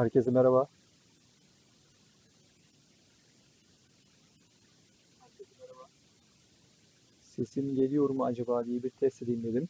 Herkese merhaba. Sesim geliyor mu acaba diye bir test edeyim dedim.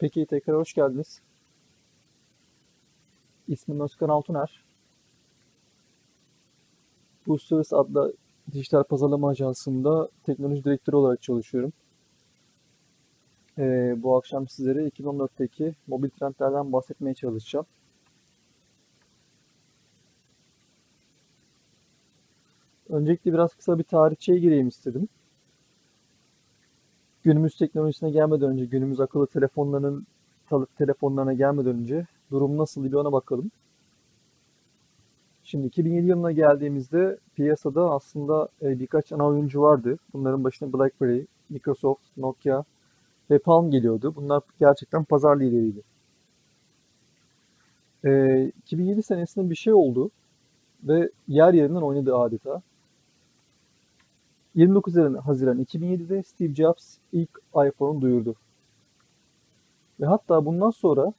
Peki tekrar hoş geldiniz. İsmim Özkan Altuner. Boosters adlı dijital pazarlama ajansında teknoloji direktörü olarak çalışıyorum. Ee, bu akşam sizlere 2014'teki mobil trendlerden bahsetmeye çalışacağım. Öncelikle biraz kısa bir tarihçeye gireyim istedim. Günümüz teknolojisine gelmeden önce, günümüz akıllı telefonlarının telefonlarına gelmeden önce durum nasıl bir ona bakalım. Şimdi 2007 yılına geldiğimizde piyasada aslında e, birkaç ana oyuncu vardı. Bunların başına BlackBerry, Microsoft, Nokia ve Palm geliyordu. Bunlar gerçekten pazar lideriydi. 2007 senesinde bir şey oldu ve yer yerinden oynadı adeta. 29 Haziran 2007'de Steve Jobs ilk iPhone'u duyurdu. Ve hatta bundan sonra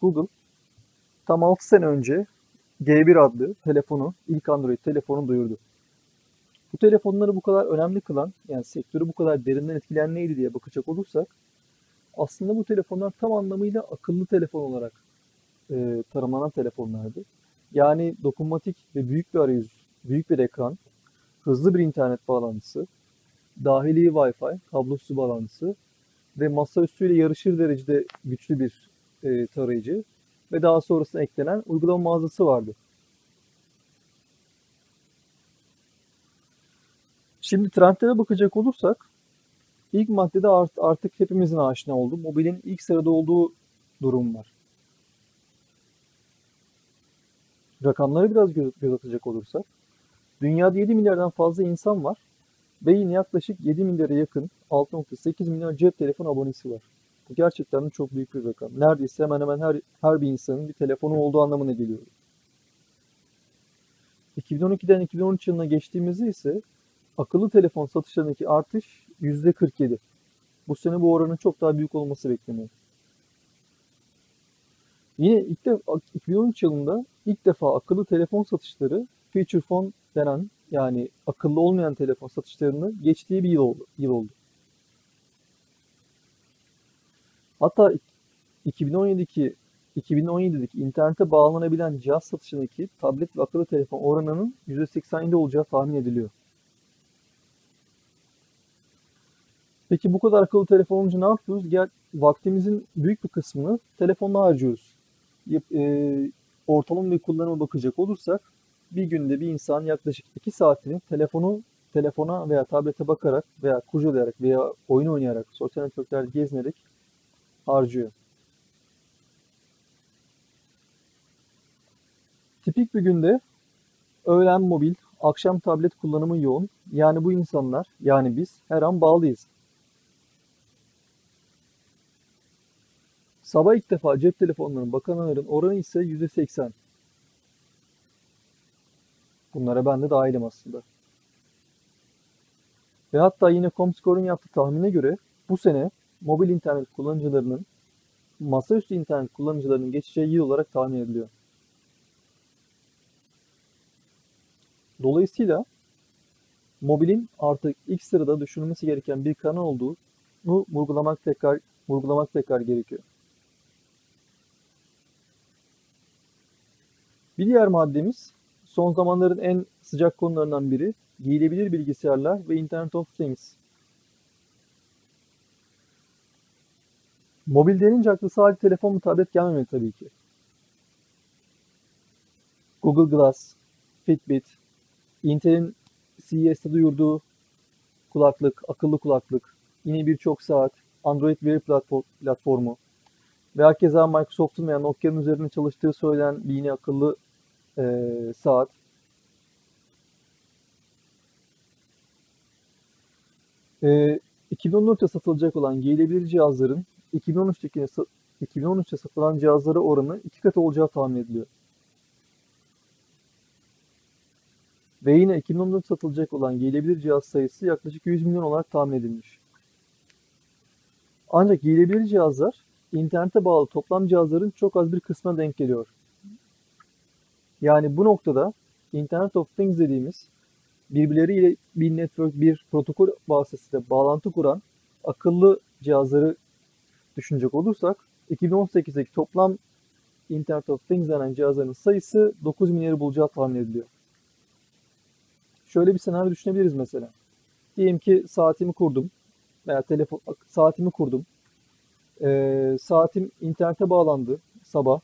Google tam 6 sene önce G1 adlı telefonu, ilk Android telefonu duyurdu. Bu telefonları bu kadar önemli kılan, yani sektörü bu kadar derinden etkileyen neydi diye bakacak olursak, aslında bu telefonlar tam anlamıyla akıllı telefon olarak e, tanımlanan telefonlardı. Yani dokunmatik ve büyük bir arayüz, büyük bir ekran, hızlı bir internet bağlantısı, dahili Wi-Fi, kablosuz bağlantısı ve masaüstüyle yarışır derecede güçlü bir e, tarayıcı ve daha sonrasında eklenen uygulama mağazası vardı. Şimdi trendlere bakacak olursak ilk maddede art, artık hepimizin aşina olduğu mobilin ilk sırada olduğu durum var. Rakamları biraz göz, göz atacak olursak dünyada 7 milyardan fazla insan var ve yine yaklaşık 7 milyara yakın 6.8 milyon cep telefon abonesi var. Bu gerçekten de çok büyük bir rakam. Neredeyse hemen hemen her, her bir insanın bir telefonu olduğu anlamına geliyor. 2012'den 2013 yılına geçtiğimizde ise akıllı telefon satışlarındaki artış %47. Bu sene bu oranın çok daha büyük olması bekleniyor. Yine ilk de 2013 yılında ilk defa akıllı telefon satışları feature phone denen yani akıllı olmayan telefon satışlarını geçtiği bir yıl oldu. Yıl oldu. Hatta 2017'deki 2017'deki internete bağlanabilen cihaz satışındaki tablet ve akıllı telefon oranının %87 olacağı tahmin ediliyor. Peki bu kadar akıllı telefon olunca ne yapıyoruz? Gel, vaktimizin büyük bir kısmını telefonla harcıyoruz. E, ortalama bir kullanıma bakacak olursak bir günde bir insan yaklaşık 2 saatini telefonu telefona veya tablete bakarak veya kurcalayarak veya oyun oynayarak, sosyal networklerde gezinerek harcıyor. Tipik bir günde öğlen mobil, akşam tablet kullanımı yoğun. Yani bu insanlar, yani biz her an bağlıyız. Sabah ilk defa cep telefonlarına bakanların oranı ise %80. Bunlara ben de dahilim aslında. Ve hatta yine Comscore'un yaptığı tahmine göre bu sene mobil internet kullanıcılarının masaüstü internet kullanıcılarının geçeceği yıl olarak tahmin ediliyor. Dolayısıyla mobilin artık ilk sırada düşünülmesi gereken bir kanal olduğunu vurgulamak tekrar vurgulamak tekrar gerekiyor. Bir diğer maddemiz son zamanların en sıcak konularından biri giyilebilir bilgisayarlar ve Internet of Things. Mobil denince aklı sadece telefon mu tablet gelmemeli tabii ki. Google Glass, Fitbit, Intel'in CES'te duyurduğu kulaklık, akıllı kulaklık, yine birçok saat, Android veri platformu ve hakeza Microsoft'un veya Nokia'nın üzerinde çalıştığı söylenen bir yine akıllı e, saat. E, 2014'te satılacak olan giyilebilir cihazların 2013'teki 2013'te satılan cihazlara oranı iki katı olacağı tahmin ediliyor. Ve yine 2014 satılacak olan giyilebilir cihaz sayısı yaklaşık 100 milyon olarak tahmin edilmiş. Ancak giyilebilir cihazlar internete bağlı toplam cihazların çok az bir kısmına denk geliyor. Yani bu noktada Internet of Things dediğimiz birbirleriyle bir network, bir protokol vasıtasıyla bağlantı kuran akıllı cihazları düşünecek olursak 2018'deki toplam Internet of Things denen cihazların sayısı 9 milyarı bulacağı tahmin ediliyor. Şöyle bir senaryo düşünebiliriz mesela. Diyelim ki saatimi kurdum veya telefon saatimi kurdum. Ee, saatim internete bağlandı sabah.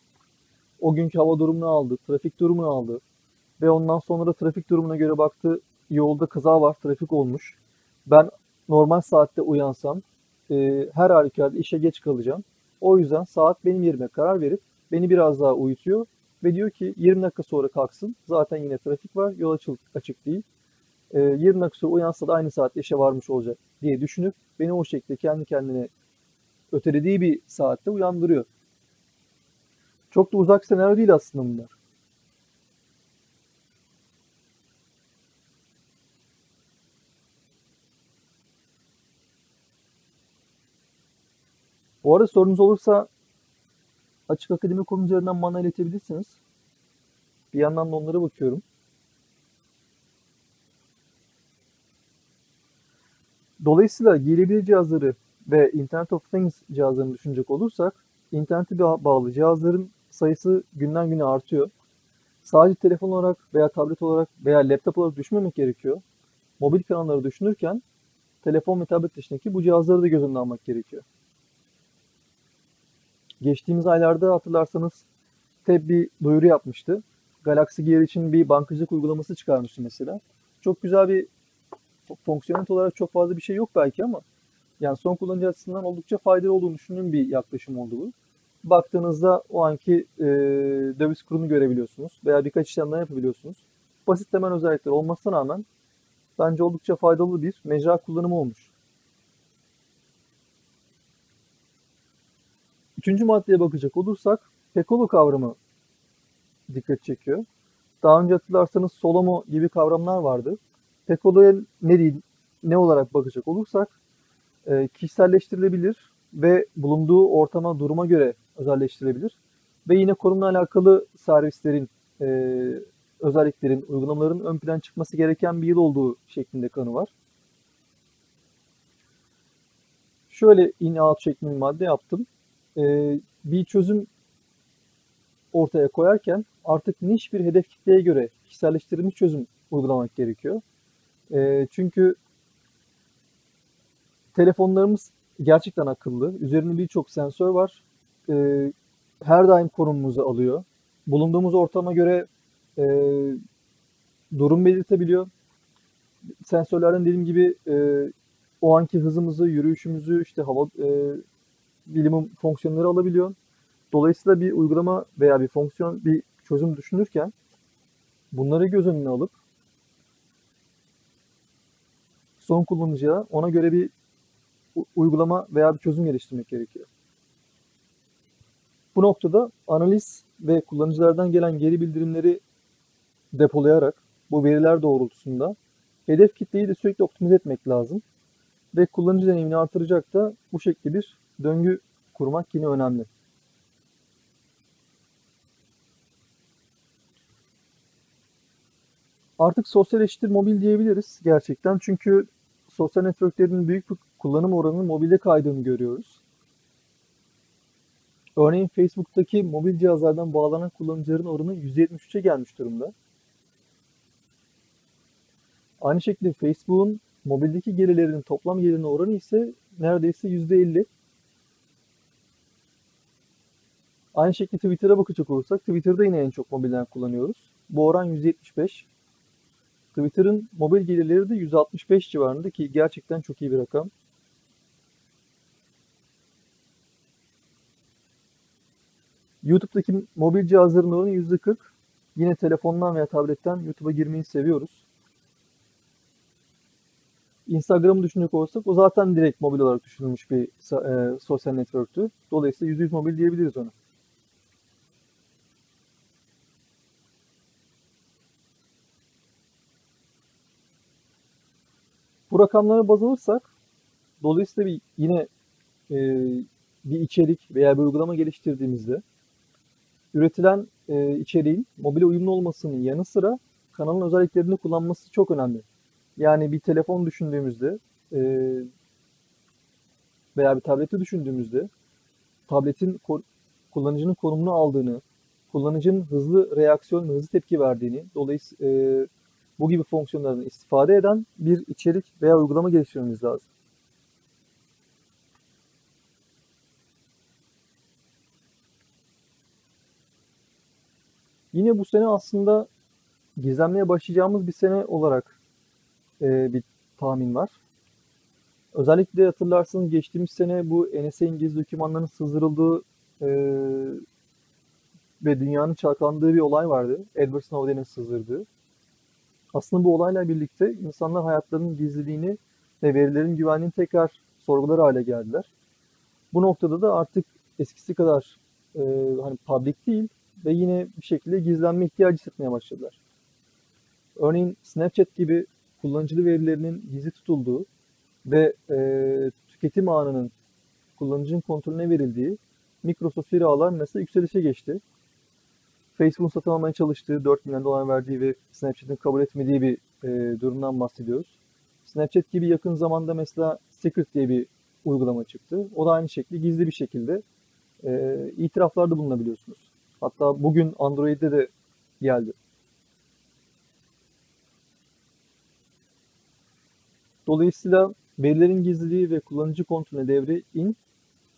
O günkü hava durumunu aldı, trafik durumunu aldı ve ondan sonra da trafik durumuna göre baktı yolda kaza var, trafik olmuş. Ben normal saatte uyansam e, her halükarda işe geç kalacağım. O yüzden saat benim yerime karar verip beni biraz daha uyutuyor ve diyor ki 20 dakika sonra kalksın. Zaten yine trafik var, yol açık, açık değil. E, 20 dakika sonra uyansa da aynı saatte işe varmış olacak diye düşünüp beni o şekilde kendi kendine ötelediği bir saatte uyandırıyor. Çok da uzak senaryo değil aslında bunlar. Bu arada sorunuz olursa Açık Akademi konu üzerinden bana iletebilirsiniz. Bir yandan da onlara bakıyorum. Dolayısıyla giyilebilir cihazları ve Internet of Things cihazlarını düşünecek olursak internete bağlı cihazların sayısı günden güne artıyor. Sadece telefon olarak veya tablet olarak veya laptop olarak düşünmemek gerekiyor. Mobil kanalları düşünürken telefon ve tablet dışındaki bu cihazları da göz önüne almak gerekiyor. Geçtiğimiz aylarda hatırlarsanız TEB bir duyuru yapmıştı. Galaxy Gear için bir bankacılık uygulaması çıkarmıştı mesela. Çok güzel bir fonksiyonel olarak çok fazla bir şey yok belki ama yani son kullanıcı açısından oldukça faydalı olduğunu düşündüğüm bir yaklaşım oldu bu. Baktığınızda o anki e, döviz kurunu görebiliyorsunuz veya birkaç işlemden yapabiliyorsunuz. Basit temel özellikler olmasına rağmen bence oldukça faydalı bir mecra kullanımı olmuş. Üçüncü maddeye bakacak olursak Pekolo kavramı dikkat çekiyor. Daha önce hatırlarsanız Solomo gibi kavramlar vardı. Pekolo'ya ne değil, ne olarak bakacak olursak e, kişiselleştirilebilir ve bulunduğu ortama, duruma göre özelleştirilebilir. Ve yine konumla alakalı servislerin, e, özelliklerin, uygulamaların ön plan çıkması gereken bir yıl olduğu şeklinde kanı var. Şöyle in out şeklinde madde yaptım. E, bir çözüm ortaya koyarken artık niş bir hedef kitleye göre kişiselleştirilmiş çözüm uygulamak gerekiyor. E, çünkü telefonlarımız gerçekten akıllı. Üzerinde birçok sensör var. Ee, her daim konumumuzu alıyor. Bulunduğumuz ortama göre e, durum belirtebiliyor. Sensörlerden dediğim gibi e, o anki hızımızı, yürüyüşümüzü, işte hava e, bilimum fonksiyonları alabiliyor. Dolayısıyla bir uygulama veya bir fonksiyon, bir çözüm düşünürken bunları göz önüne alıp son kullanıcıya ona göre bir uygulama veya bir çözüm geliştirmek gerekiyor. Bu noktada analiz ve kullanıcılardan gelen geri bildirimleri depolayarak bu veriler doğrultusunda hedef kitleyi de sürekli optimize etmek lazım. Ve kullanıcı deneyimini artıracak da bu şekilde bir döngü kurmak yine önemli. Artık sosyalleştir mobil diyebiliriz gerçekten. Çünkü sosyal networklerin büyük bir kullanım oranının mobilde kaydığını görüyoruz. Örneğin Facebook'taki mobil cihazlardan bağlanan kullanıcıların oranı %73'e gelmiş durumda. Aynı şekilde Facebook'un mobildeki gelirlerinin toplam gelirine oranı ise neredeyse %50. Aynı şekilde Twitter'a bakacak olursak Twitter'da yine en çok mobilden kullanıyoruz. Bu oran %75. Twitter'ın mobil gelirleri de 165 civarında ki gerçekten çok iyi bir rakam. YouTube'daki mobil cihazların oranı %40. Yine telefondan veya tabletten YouTube'a girmeyi seviyoruz. Instagram'ı düşünecek olursak o zaten direkt mobil olarak düşünülmüş bir e, sosyal network'tü. Dolayısıyla %100 mobil diyebiliriz ona. Bu rakamlara baz alırsak dolayısıyla bir, yine e, bir içerik veya bir uygulama geliştirdiğimizde üretilen e, içeriğin mobile uyumlu olmasının yanı sıra kanalın özelliklerini kullanması çok önemli. Yani bir telefon düşündüğümüzde e, veya bir tableti düşündüğümüzde tabletin kullanıcının konumunu aldığını, kullanıcının hızlı reaksiyon hızlı tepki verdiğini, dolayısıyla e, bu gibi fonksiyonlardan istifade eden bir içerik veya uygulama geliştirmemiz lazım. Yine bu sene aslında gizlenmeye başlayacağımız bir sene olarak e, bir tahmin var. Özellikle hatırlarsınız geçtiğimiz sene bu NSA İngiliz dokümanlarının sızdırıldığı e, ve dünyanın çalkalandığı bir olay vardı. Edward Snowden'in sızdırdığı. Aslında bu olayla birlikte insanlar hayatlarının gizliliğini ve verilerin güvenliğini tekrar sorgular hale geldiler. Bu noktada da artık eskisi kadar e, hani public değil ve yine bir şekilde gizlenme ihtiyacı hissetmeye başladılar. Örneğin Snapchat gibi kullanıcı verilerinin gizli tutulduğu ve e, tüketim anının kullanıcının kontrolüne verildiği mikrososyal ağlar mesela yükselişe geçti. Facebook'un satın almaya çalıştığı 4 milyon dolar verdiği ve Snapchat'in kabul etmediği bir e, durumdan bahsediyoruz. Snapchat gibi yakın zamanda mesela Secret diye bir uygulama çıktı. O da aynı şekilde gizli bir şekilde e, itiraflarda bulunabiliyorsunuz. Hatta bugün Android'de de geldi. Dolayısıyla verilerin gizliliği ve kullanıcı kontrolüne devre in,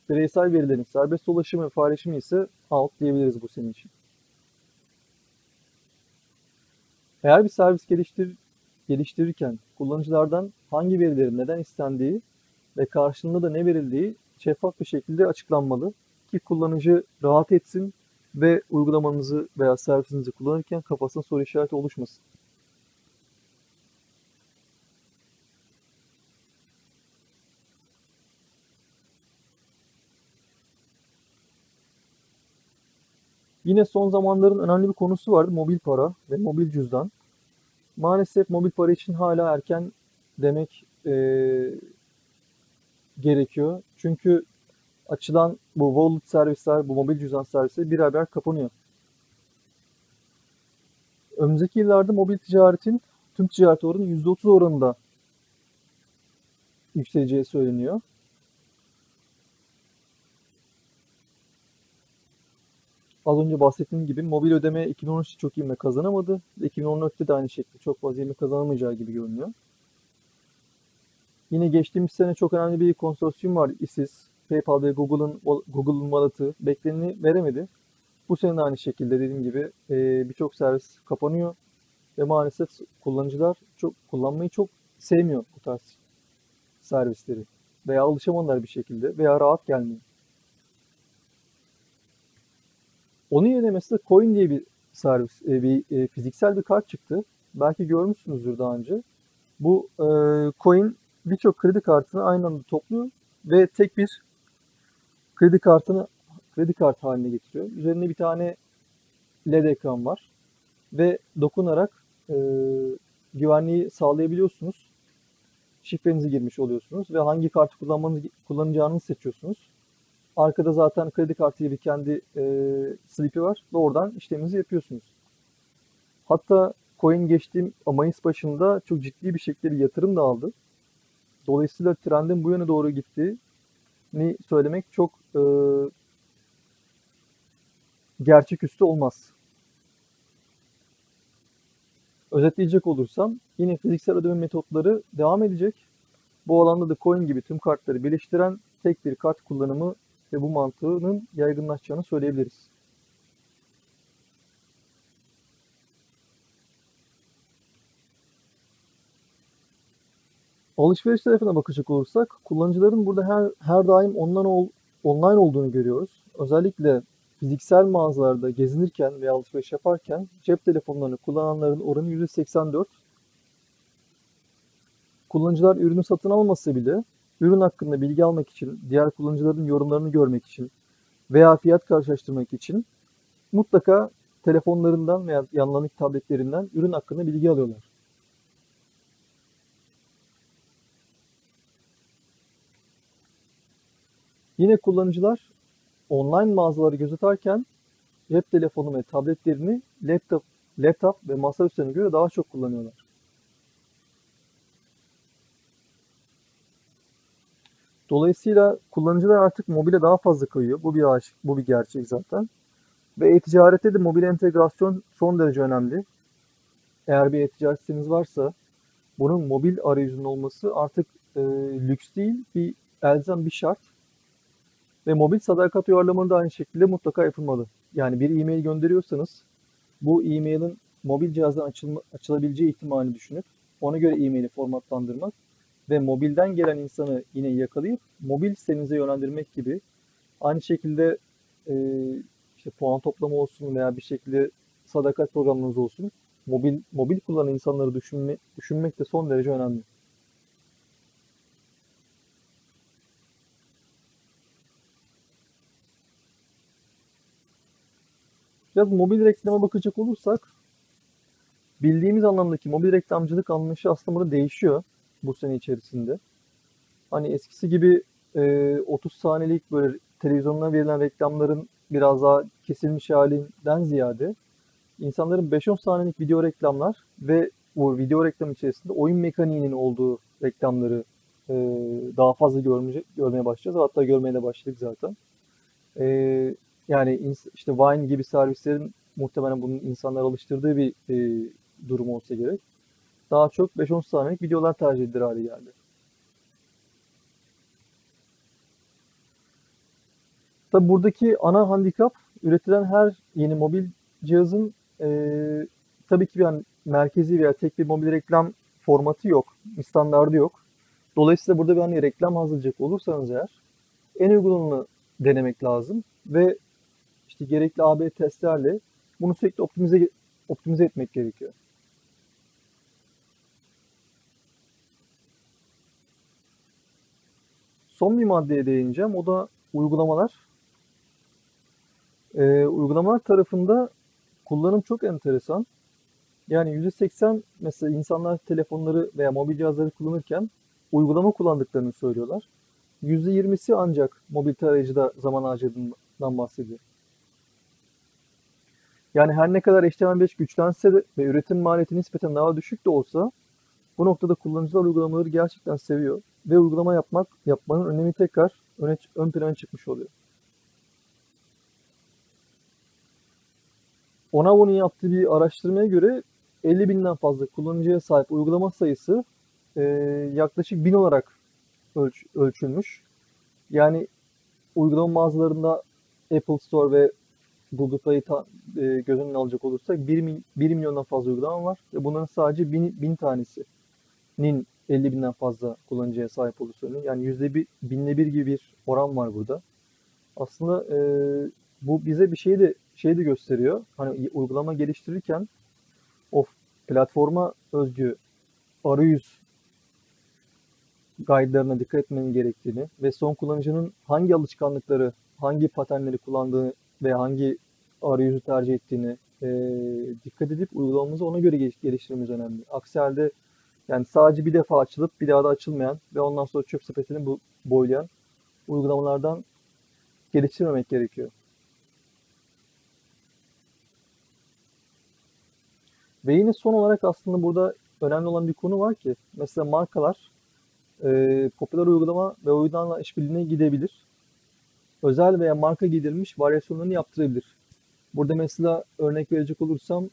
bireysel verilerin serbest dolaşımı ve paylaşımı ise out diyebiliriz bu senin için. Eğer bir servis geliştir, geliştirirken kullanıcılardan hangi verilerin neden istendiği ve karşılığında da ne verildiği şeffaf bir şekilde açıklanmalı ki kullanıcı rahat etsin ve uygulamanızı veya servisinizi kullanırken kafasında soru işareti oluşmasın. Yine son zamanların önemli bir konusu vardı mobil para ve mobil cüzdan. Maalesef mobil para için hala erken demek e, gerekiyor. Çünkü açılan bu wallet servisler, bu mobil cüzdan servisleri bir haber kapanıyor. Önümüzdeki yıllarda mobil ticaretin tüm ticaret oranı %30 oranında yükseleceği söyleniyor. Az önce bahsettiğim gibi mobil ödeme 2013'te çok ivme kazanamadı. 2014'te de aynı şekilde çok fazla ivme kazanamayacağı gibi görünüyor. Yine geçtiğimiz sene çok önemli bir konsorsiyum var ISIS. PayPal ve Google'ın Google'ın valatı bekleneni veremedi. Bu sene de aynı şekilde dediğim gibi e, birçok servis kapanıyor ve maalesef kullanıcılar çok kullanmayı çok sevmiyor bu tarz servisleri veya alışamadılar bir şekilde veya rahat gelmiyor. Onun yerine mesela Coin diye bir servis, e, bir e, fiziksel bir kart çıktı. Belki görmüşsünüzdür daha önce. Bu e, Coin birçok kredi kartını aynı anda topluyor ve tek bir kredi kartını kredi kartı haline getiriyor. Üzerinde bir tane LED ekran var ve dokunarak e, güvenliği sağlayabiliyorsunuz. Şifrenizi girmiş oluyorsunuz ve hangi kartı kullanmanız, kullanacağınızı seçiyorsunuz. Arkada zaten kredi kartı gibi kendi e, slipi var ve oradan işleminizi yapıyorsunuz. Hatta coin geçtiğim Mayıs başında çok ciddi bir şekilde bir yatırım da aldı. Dolayısıyla trendin bu yöne doğru gittiğini söylemek çok e, gerçeküstü olmaz. Özetleyecek olursam yine fiziksel ödeme metotları devam edecek. Bu alanda da coin gibi tüm kartları birleştiren tek bir kart kullanımı ve bu mantığının yaygınlaşacağını söyleyebiliriz. Alışveriş tarafına bakacak olursak kullanıcıların burada her, her daim online, ol, online olduğunu görüyoruz. Özellikle fiziksel mağazalarda gezinirken veya alışveriş yaparken cep telefonlarını kullananların oranı %84. Kullanıcılar ürünü satın almasa bile ürün hakkında bilgi almak için, diğer kullanıcıların yorumlarını görmek için veya fiyat karşılaştırmak için mutlaka telefonlarından veya yanlarındaki tabletlerinden ürün hakkında bilgi alıyorlar. Yine kullanıcılar online mağazaları gözeterken cep telefonu ve tabletlerini laptop, laptop ve masaüstlerine göre daha çok kullanıyorlar. Dolayısıyla kullanıcılar artık mobile daha fazla kayıyor. Bu bir aşık, bu bir gerçek zaten. Ve e-ticarette de mobil entegrasyon son derece önemli. Eğer bir e-ticaret siteniz varsa bunun mobil arayüzünün olması artık e, lüks değil, bir elzem bir şart. Ve mobil sadakat uyarlamaları da aynı şekilde mutlaka yapılmalı. Yani bir e-mail gönderiyorsanız bu e-mailin mobil cihazdan açılma, açılabileceği ihtimalini düşünüp ona göre e-maili formatlandırmak ve mobilden gelen insanı yine yakalayıp mobil sitenize yönlendirmek gibi aynı şekilde e, işte puan toplama olsun veya bir şekilde sadakat programınız olsun mobil mobil kullanan insanları düşünme, düşünmek de son derece önemli. Biraz mobil reklama bakacak olursak bildiğimiz anlamdaki mobil reklamcılık anlayışı aslında burada değişiyor bu sene içerisinde. Hani eskisi gibi e, 30 saniyelik böyle televizyonuna verilen reklamların biraz daha kesilmiş halinden ziyade insanların 5-10 saniyelik video reklamlar ve bu video reklam içerisinde oyun mekaniğinin olduğu reklamları e, daha fazla görmeye, görmeye başlayacağız. Hatta görmeye de başladık zaten. E, yani işte Vine gibi servislerin muhtemelen bunun insanlar alıştırdığı bir e, durum olsa gerek. Daha çok 5-10 saniyelik videolar tercih edilir hale geldi. Tabi buradaki ana handikap üretilen her yeni mobil cihazın e, tabii ki bir yani merkezi veya tek bir mobil reklam formatı yok, standardı yok. Dolayısıyla burada bir hani reklam hazırlayacak olursanız eğer en uygununu denemek lazım ve işte gerekli AB testlerle bunu sürekli optimize optimize etmek gerekiyor. Son bir maddeye değineceğim. O da uygulamalar. Ee, uygulamalar tarafında kullanım çok enteresan. Yani %80 mesela insanlar telefonları veya mobil cihazları kullanırken uygulama kullandıklarını söylüyorlar. %20'si ancak mobil tarayıcıda zaman harcadığından bahsediyor. Yani her ne kadar HTML5 güçlense de ve üretim maliyeti nispeten daha düşük de olsa bu noktada kullanıcılar uygulamaları gerçekten seviyor ve uygulama yapmak yapmanın önemi tekrar öne, ön plana çıkmış oluyor. Onavo'nun yaptığı bir araştırmaya göre 50 binden fazla kullanıcıya sahip uygulama sayısı e, yaklaşık 1000 olarak ölç- ölçülmüş. Yani uygulama mağazalarında Apple Store ve Google Play'i ta- e, göz önüne alacak olursak 1, mil- 1 milyondan fazla uygulama var ve bunların sadece 1000, 1000 tanesinin 50 binden fazla kullanıcıya sahip olduğu söyleniyor. Yani yüzde bir, binde bir gibi bir oran var burada. Aslında e, bu bize bir şey de şey de gösteriyor. Hani uygulama geliştirirken o platforma özgü arayüz guide'larına dikkat etmenin gerektiğini ve son kullanıcının hangi alışkanlıkları, hangi paternleri kullandığı ve hangi arayüzü tercih ettiğini e, dikkat edip uygulamamızı ona göre geliş- geliştirmemiz önemli. Aksi halde yani sadece bir defa açılıp bir daha da açılmayan ve ondan sonra çöp sepetini bu boylayan uygulamalardan geliştirmemek gerekiyor. Ve yine son olarak aslında burada önemli olan bir konu var ki mesela markalar e, popüler uygulama ve uygulamalarla işbirliğine gidebilir. Özel veya marka giydirilmiş varyasyonlarını yaptırabilir. Burada mesela örnek verecek olursam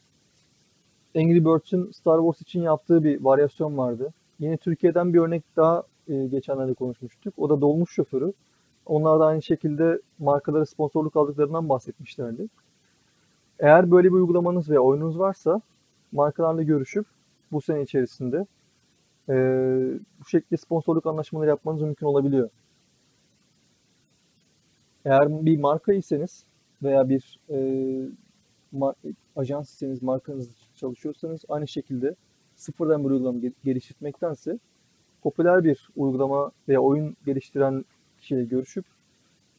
Angry Birds'ün Star Wars için yaptığı bir varyasyon vardı. Yine Türkiye'den bir örnek daha e, geçenlerde konuşmuştuk. O da dolmuş şoförü. Onlar da aynı şekilde markalara sponsorluk aldıklarından bahsetmişlerdi. Eğer böyle bir uygulamanız veya oyununuz varsa markalarla görüşüp bu sene içerisinde e, bu şekilde sponsorluk anlaşmaları yapmanız mümkün olabiliyor. Eğer bir marka iseniz veya bir e, ma- ajans iseniz, markanız çalışıyorsanız aynı şekilde sıfırdan bir uygulama gel- geliştirmektense popüler bir uygulama veya oyun geliştiren kişiyle görüşüp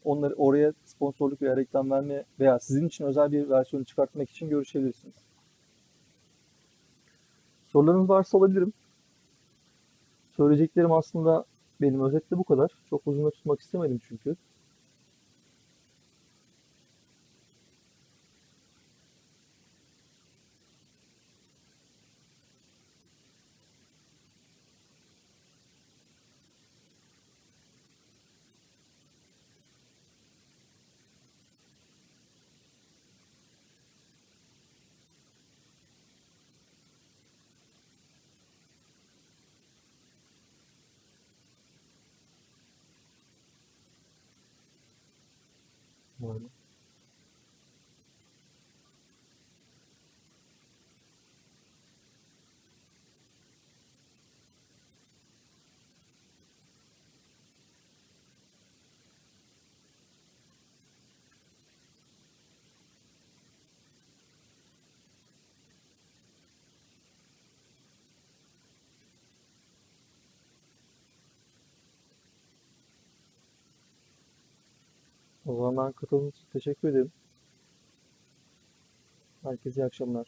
onları oraya sponsorluk veya reklam verme veya sizin için özel bir versiyonu çıkartmak için görüşebilirsiniz. Sorularınız varsa alabilirim. Söyleyeceklerim aslında benim özetle bu kadar. Çok uzun tutmak istemedim çünkü. Var O zaman katıldığınız için teşekkür ederim. Herkese iyi akşamlar.